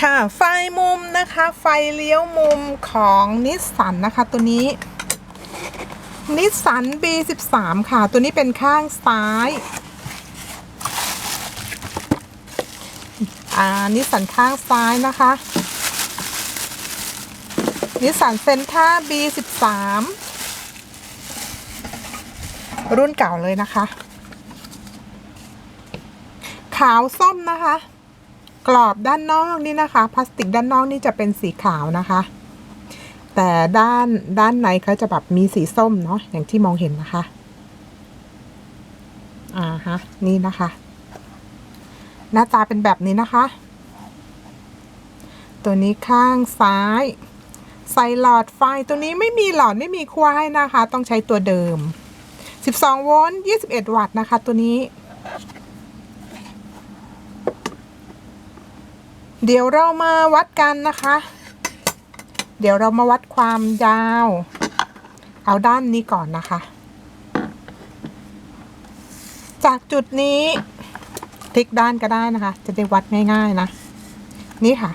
ค่ะ ไฟมุมนะคะ ไฟเลี้ยวมุมของนิสสันนะคะตัวนี้นิสสัน B13 ค่ะ ตัวนี้เป็นข้างซ้าย อ่า นิสสันข้างซ้ายนะคะ นิสสันเซนท่า B13 รุ่นเก่าเลยนะคะ ขาวส้มนะคะ กรอบด้านนอกนี่นะคะพลาสติกด้านนอกนี่จะเป็นสีขาวนะคะ แต่ด้านด้านในเขาจะแบบมีสีส้มเนาะอย่างที่มองเห็นนะคะอ่าฮะนี่นะคะ หน้าตาเป็นแบบนี้นะคะ ตัวนี้ข้างซ้าย ใส่หลอดไฟตัวนี้ไม่มีหลอดไม่มีขั้วให้นะคะ ต้องใช้ตัวเดิม 12 โวลต์ 21 วัตต์นะคะ ตัวนี้ เดี๋ยวเรามาวัดกันนะคะ เดี๋ยวเรามาวัดความยาว เอาด้านนี้ก่อนนะคะ จากจุดนี้พลิกด้านก็ได้นะคะ จะได้วัดง่าย ๆนะ นี่ค่ะ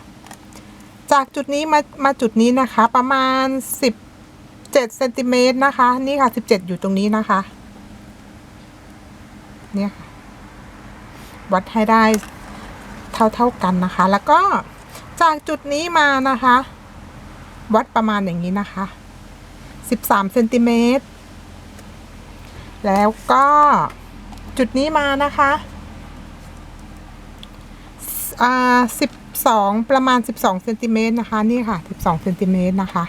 จากจุดนี้มามาจุดนี้นะคะ ประมาณ 17เซนติเมตรนะคะ นี่ค่ะ 17 อยู่ตรงนี้นะคะ เนี่ยค่ะ วัดให้ได้ เท่าเท่ากันนะคะ แล้วก็จากจุดนี้มานะคะ วัดประมาณอย่างนี้นะคะ 13เซนติเมตรแล้วก็จุดนี้มานะคะอ่า12 ประมาณ 12เซนติเมตรนะคะ นี่ค่ะ 12เซนติเมตรนะคะ